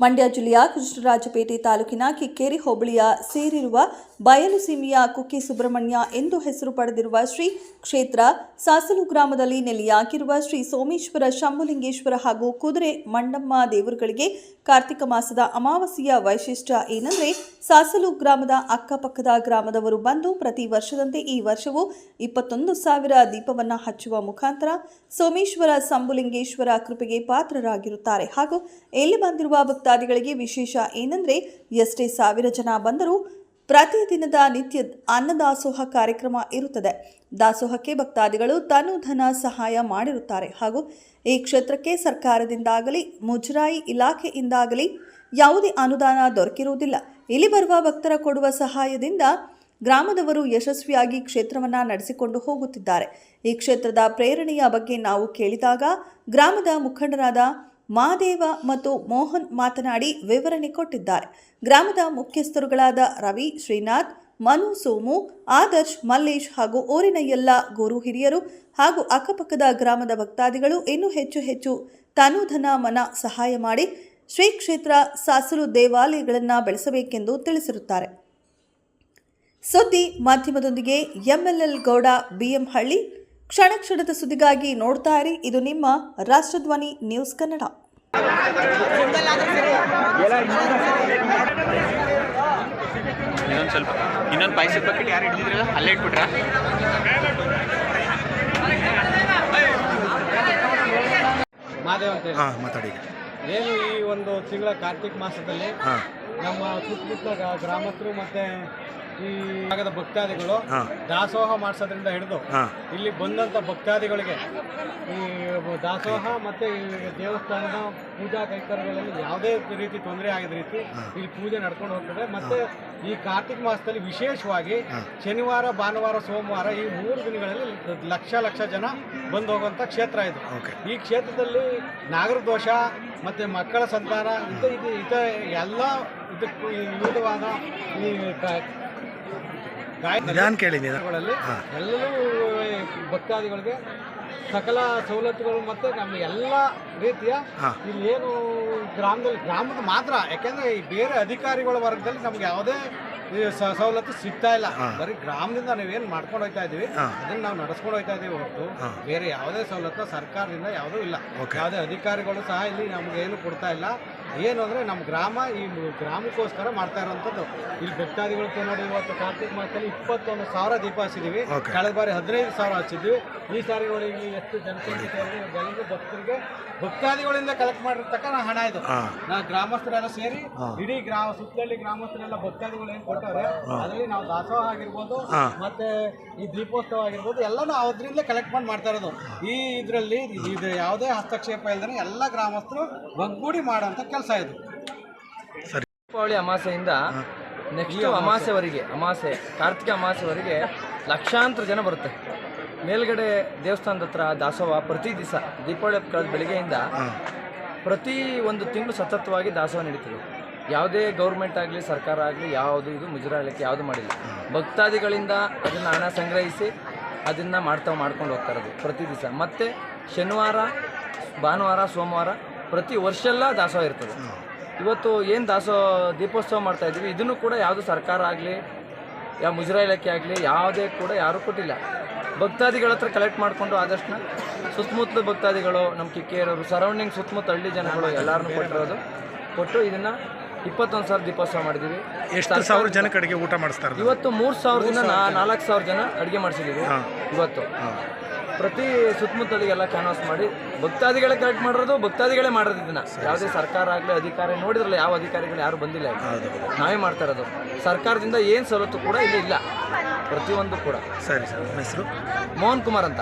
ಮಂಡ್ಯ ಜಿಲ್ಲೆಯ ಕೃಷ್ಣರಾಜಪೇಟೆ ತಾಲೂಕಿನ ಕಿಕ್ಕೇರಿ ಹೋಬಳಿಯ ಸೇರಿರುವ ಬಯಲು ಸೀಮೆಯ ಕುಕ್ಕಿ ಸುಬ್ರಹ್ಮಣ್ಯ ಎಂದು ಹೆಸರು ಪಡೆದಿರುವ ಶ್ರೀ ಕ್ಷೇತ್ರ ಸಾಸಲು ಗ್ರಾಮದಲ್ಲಿ ನೆಲೆಯಾಗಿರುವ ಶ್ರೀ ಸೋಮೇಶ್ವರ ಶಂಭುಲಿಂಗೇಶ್ವರ ಹಾಗೂ ಕುದುರೆ ಮಂಡಮ್ಮ ದೇವರುಗಳಿಗೆ ಕಾರ್ತಿಕ ಮಾಸದ ಅಮಾವಾಸ್ಯೆಯ ವೈಶಿಷ್ಟ್ಯ ಏನಂದರೆ, ಸಾಸಲು ಗ್ರಾಮದ ಅಕ್ಕಪಕ್ಕದ ಗ್ರಾಮದವರು ಬಂದು ಪ್ರತಿ ವರ್ಷದಂತೆ ಈ ವರ್ಷವೂ ಇಪ್ಪತ್ತೊಂದು ಸಾವಿರ ದೀಪವನ್ನು ಹಚ್ಚುವ ಮುಖಾಂತರ ಸೋಮೇಶ್ವರ ಸಂಬುಲಿಂಗೇಶ್ವರ ಕೃಪೆಗೆ ಪಾತ್ರರಾಗಿರುತ್ತಾರೆ. ಹಾಗೂ ಎಲ್ಲಿ ಬಂದಿರುವ ಭಕ್ತಾದಿಗಳಿಗೆ ವಿಶೇಷ ಏನಂದರೆ, ಎಷ್ಟೇ ಸಾವಿರ ಜನ ಬಂದರೂ ಪ್ರತಿದಿನದ ನಿತ್ಯ ಅನ್ನದಾಸೋಹ ಕಾರ್ಯಕ್ರಮ ಇರುತ್ತದೆ. ದಾಸೋಹಕ್ಕೆ ಭಕ್ತಾದಿಗಳು ತನು ಧನ ಸಹಾಯ ಮಾಡಿರುತ್ತಾರೆ. ಹಾಗೂ ಈ ಕ್ಷೇತ್ರಕ್ಕೆ ಸರ್ಕಾರದಿಂದಾಗಲಿ, ಮುಜರಾಯಿ ಇಲಾಖೆಯಿಂದಾಗಲಿ ಯಾವುದೇ ಅನುದಾನ ದೊರಕಿರುವುದಿಲ್ಲ. ಇಲ್ಲಿ ಬರುವ ಭಕ್ತರ ಕೊಡುವ ಸಹಾಯದಿಂದ ಗ್ರಾಮದವರು ಯಶಸ್ವಿಯಾಗಿ ಕ್ಷೇತ್ರವನ್ನು ನಡೆಸಿಕೊಂಡು ಹೋಗುತ್ತಿದ್ದಾರೆ. ಈ ಕ್ಷೇತ್ರದ ಪ್ರೇರಣೆಯ ಬಗ್ಗೆ ನಾವು ಕೇಳಿದಾಗ ಗ್ರಾಮದ ಮುಖಂಡರಾದ ಮಹಾದೇವ ಮತ್ತು ಮೋಹನ್ ಮಾತನಾಡಿ ವಿವರಣೆ ಕೊಟ್ಟಿದ್ದಾರೆ. ಗ್ರಾಮದ ಮುಖ್ಯಸ್ಥರುಗಳಾದ ರವಿ, ಶ್ರೀನಾಥ್, ಮನು, ಸೋಮು, ಆದರ್ಶ್, ಮಲ್ಲೇಶ್ ಹಾಗೂ ಊರಿನ ಎಲ್ಲ ಗುರು ಹಿರಿಯರು ಹಾಗೂ ಅಕ್ಕಪಕ್ಕದ ಗ್ರಾಮದ ಭಕ್ತಾದಿಗಳು ಇನ್ನೂ ಹೆಚ್ಚು ಹೆಚ್ಚು ತನುಧನ ಮನ ಸಹಾಯ ಮಾಡಿ ಶ್ರೀ ಕ್ಷೇತ್ರ ಸಾಸಲು ದೇವಾಲಯಗಳನ್ನು ಬೆಳೆಸಬೇಕೆಂದು ತಿಳಿಸಿರುತ್ತಾರೆ. ಸುದ್ದಿ ಮಾಧ್ಯಮದೊಂದಿಗೆ ಎಂಎಲ್ಎಲ್ ಗೌಡ ಬಿಎಂ ಹಳ್ಳಿ. ಕ್ಷಣ ಕ್ಷಣದ ಸುದ್ದಿಗಾಗಿ ನೋಡ್ತಾ ಇರಿ. ಇದು ನಿಮ್ಮ ರಾಷ್ಟ್ರಧ್ವನಿ ನ್ಯೂಸ್ ಕನ್ನಡ. ಇನ್ನೊಂದು ಸ್ವಲ್ಪ ಇನ್ನೊಂದು ಪಾಯಸದ ಬಕೆಟ್ ಯಾರು ಹಿಡಿದಿದ್ರಲ್ಲ ಅಲ್ಲೇ ಇಟ್ಬಿಟ್ರ? ಮಾದೇವ್ ಅಂತ ಹೇಳಿ. ಹಾಂ ಮಾತಾಡಿ. ಏನು ಈ ಒಂದು ತಿಂಗಳ ಕಾರ್ತಿಕ ಮಾಸದಲ್ಲಿ ನಮ್ಮ ಸುತ್ತಮುತ್ತ ಗ್ರಾಮಸ್ಥರು ಮತ್ತೆ ಈ ಭಾಗದ ಭಕ್ತಾದಿಗಳು ದಾಸೋಹ ಮಾಡಿಸೋದ್ರಿಂದ ಹಿಡಿದು ಇಲ್ಲಿ ಬಂದಂಥ ಭಕ್ತಾದಿಗಳಿಗೆ ಈ ದಾಸೋಹ ಮತ್ತೆ ಈ ದೇವಸ್ಥಾನದ ಪೂಜಾ ಕೈಕರ್ಯಗಳಲ್ಲಿ ಯಾವುದೇ ರೀತಿ ತೊಂದರೆ ಆಗಿದ ರೀತಿ ಇಲ್ಲಿ ಪೂಜೆ ನಡ್ಕೊಂಡು ಹೋಗ್ತದೆ. ಮತ್ತೆ ಈ ಕಾರ್ತಿಕ ಮಾಸದಲ್ಲಿ ವಿಶೇಷವಾಗಿ ಶನಿವಾರ ಭಾನುವಾರ ಸೋಮವಾರ ಈ ಮೂರು ದಿನಗಳಲ್ಲಿ ಲಕ್ಷ ಲಕ್ಷ ಜನ ಬಂದು ಹೋಗುವಂಥ ಕ್ಷೇತ್ರ ಇದು. ಈ ಕ್ಷೇತ್ರದಲ್ಲಿ ನಾಗರ ದೋಷ ಮತ್ತೆ ಮಕ್ಕಳ ಸಂತಾನ ಇದು ಇದು ಇತ ಎಲ್ಲ ಇದಕ್ಕೂ ಈ ವಿವಿಧವಾದ ಈ ಗ- ಗಾಯ ನಿಧಾನ ಕೇಳಿ ನಿಧಾನ ಗಳಲ್ಲಿ ಹಾಂ. ಎಲ್ಲರೂ ಭಕ್ತಾದಿಗಳಿಗೆ ಸಕಲ ಸವಲತ್ತುಗಳು ಮತ್ತೆ ನಮ್ಮ ಎಲ್ಲ ರೀತಿಯ. ಇಲ್ಲಿ ಏನು ಗ್ರಾಮದಲ್ಲಿ ಗ್ರಾಮದ ಮಾತ್ರ ಯಾಕೆಂದ್ರೆ ಈ ಬೇರೆ ಅಧಿಕಾರಿಗಳ ವರ್ಗದಲ್ಲಿ ನಮ್ಗೆ ಯಾವುದೇ ಸವಲತ್ತು ಸಿಗ್ತಾ ಇಲ್ಲ. ಬರೀ ಗ್ರಾಮದಿಂದ ನಾವೇನು ಮಾಡ್ಕೊಂಡು ಹೋಗ್ತಾ ಇದೀವಿ. ಅದನ್ನ ನಾವು ನಡೆಸ್ಕೊಂಡು ಹೋಗ್ತಾ ಇದೀವಿ ಹೊರತು ಬೇರೆ ಯಾವುದೇ ಸವಲತ್ತು ಸರ್ಕಾರದಿಂದ ಯಾವುದೂ ಇಲ್ಲ. ಯಾವುದೇ ಅಧಿಕಾರಿಗಳು ಸಹ ಇಲ್ಲಿ ನಮ್ಗೆ ಏನು ಕೊಡ್ತಾ ಇಲ್ಲ ಏನು ಅಂದರೆ ನಮ್ಮ ಗ್ರಾಮ ಈ ಗ್ರಾಮಕ್ಕೋಸ್ಕರ ಮಾಡ್ತಾ ಇರೋವಂಥದ್ದು. ಇಲ್ಲಿ ಭಕ್ತಾದಿಗಳು ನೋಡಿ ಇವತ್ತು ಕಾರ್ತಿಕ ಮಾಸದಲ್ಲಿ ಇಪ್ಪತ್ತೊಂದು ಸಾವಿರ ದೀಪ ಹಚ್ಚಿದ್ದೀವಿ. ಕಳೆದ ಬಾರಿ ಹದಿನೈದು ಸಾವಿರ ಹಚ್ಚಿದ್ವಿ ಈ ಸಾರಿ ನೋಡಿ ಇಲ್ಲಿ ಎಷ್ಟು ಜನಸಂಖ್ಯೆ ಭಕ್ತರಿಗೆ ಭಕ್ತಾದಿಗಳಿಂದ ಕಲೆಕ್ಟ್ ಮಾಡಿರ್ತಕ್ಕಂಥ ಹಣ ಇದು. ನಾ ಗ್ರಾಮಸ್ಥರೆಲ್ಲ ಸೇರಿ. ಇಡೀ ಗ್ರಾಮ ಸುತ್ತಲಲ್ಲಿ ಗ್ರಾಮಸ್ಥರೆಲ್ಲ ಭಕ್ತಾದಿಗಳು ಏನು ಕೊಟ್ಟಾರೆ ಅದರಲ್ಲಿ ನಾವು ದಾಸೋಹ ಆಗಿರ್ಬೋದು ಮತ್ತೆ ಈ ದೀಪೋತ್ಸವ ಆಗಿರ್ಬೋದು ಎಲ್ಲನೂ ಅದರಿಂದ ಕಲೆಕ್ಟ್ ಮಾಡಿ ಮಾಡ್ತಾ ಇರೋದು. ಈ ಇದರಲ್ಲಿ ಇದು ಯಾವುದೇ ಹಸ್ತಕ್ಷೇಪ ಇಲ್ಲದೇ ಎಲ್ಲ ಗ್ರಾಮಸ್ಥರು ಒಗ್ಗೂಡಿ ಮಾಡೋಂಥ ಕೆಲಸ. ಇದು. ದೀಪಾವಳಿ ಅಮಾಸೆಯಿಂದ ನೆಕ್ಸ್ಟ್ ಅಮಾಸೆವರೆಗೆ ಅಮಾಸೆ ಕಾರ್ತಿಕ ಅಮಾಸೆವರೆಗೆ ಲಕ್ಷಾಂತರ ಜನ ಬರುತ್ತೆ. ಮೇಲ್ಗಡೆ ದೇವಸ್ಥಾನದ ಹತ್ರ ದಾಸೋಹ ಪ್ರತಿ ದಿವಸ ದೀಪಾವಳಿ ಕಳೆದ ಬೆಳಿಗ್ಗೆಯಿಂದ ಪ್ರತಿ ಒಂದು ತಿಂಗಳು ಸತತವಾಗಿ ದಾಸೋಹ ನಡೀತದೆ. ಯಾವುದೇ ಗೌರ್ಮೆಂಟ್ ಆಗಲಿ ಸರ್ಕಾರ ಆಗಲಿ ಯಾವುದು ಇದು ಮುಜರಾ ಯಾವುದು ಮಾಡಿಲ್ಲ. ಭಕ್ತಾದಿಗಳಿಂದ ಅದನ್ನು ಹಣ ಸಂಗ್ರಹಿಸಿ ಅದನ್ನು ಮಾಡ್ತಾ ಮಾಡ್ಕೊಂಡು ಹೋಗ್ತಾ ಇರೋದು ಪ್ರತಿ ದಿವಸ. ಮತ್ತು ಶನಿವಾರ ಭಾನುವಾರ ಸೋಮವಾರ ಪ್ರತಿ ವರ್ಷ ಎಲ್ಲ ದಾಸೋಹ ಇರ್ತದೆ. ಇವತ್ತು ಏನು ದಾಸೋಹ ದೀಪೋತ್ಸವ ಮಾಡ್ತಾ ಇದ್ದೀವಿ ಇದನ್ನು ಕೂಡ ಯಾವುದು ಸರ್ಕಾರ ಆಗಲಿ ಯಾವ ಮುಜರಾ ಇಲಾಖೆ ಆಗಲಿ ಯಾವುದೇ ಕೂಡ ಯಾರೂ ಕೊಟ್ಟಿಲ್ಲ. ಭಕ್ತಾದಿಗಳ ಹತ್ರ ಕಲೆಕ್ಟ್ ಮಾಡಿಕೊಂಡು ಆದಷ್ಟು ಸುತ್ತಮುತ್ತಲು ಭಕ್ತಾದಿಗಳು ನಮ್ಮ ಕಿಕ್ಕೇರವರು ಸರೌಂಡಿಂಗ್ ಸುತ್ತಮುತ್ತ ಹಳ್ಳಿ ಜನಗಳು ಎಲ್ಲರನ್ನೂ ಕೊಟ್ಟಿರೋದು. ಕೊಟ್ಟು ಇದನ್ನು ಇಪ್ಪತ್ತೊಂದು ಸಾವಿರ ದೀಪೋತ್ಸವ ಮಾಡಿದ್ದೀವಿ ಎಷ್ಟು ಸಾವಿರ ಜನ ಅಡುಗೆ ಊಟ ಮಾಡಿಸ್ತಾರೆ ಇವತ್ತು ಮೂರು ಸಾವಿರದಿಂದ ನಾಲ್ಕು ಸಾವಿರ ಜನ ಅಡುಗೆ ಮಾಡಿಸಿದ್ದೀವಿ ಇವತ್ತು. ಪ್ರತಿ ಸುತ್ತಮುತ್ತಲಿಗೆಲ್ಲ ಕ್ಯಾನ್ವಾಸ್ ಮಾಡಿ ಭಕ್ತಾದಿಗಳೇ ಕಲೆಕ್ಟ್ ಮಾಡಿರೋದು ಭಕ್ತಾದಿಗಳೇ ಮಾಡಿರೋದು ಇದನ್ನ. ಯಾವುದೇ ಸರ್ಕಾರ ಆಗಲಿ ಅಧಿಕಾರಿ ನೋಡಿದ್ರಲ್ಲ ಯಾವ ಅಧಿಕಾರಿಗಳು ಯಾರು ಬಂದಿಲ್ಲ ನಾವೇ ಮಾಡ್ತಾ ಇರೋದು. ಸರ್ಕಾರದಿಂದ ಏನು ಸವಲತ್ತು ಕೂಡ ಇಲ್ಲಿ ಇಲ್ಲ. ಪ್ರತಿಯೊಂದು ಕೂಡ. ಸರಿ ಸರ್. ಹೆಸರು? ಮೋಹನ್ ಕುಮಾರ್ ಅಂತ.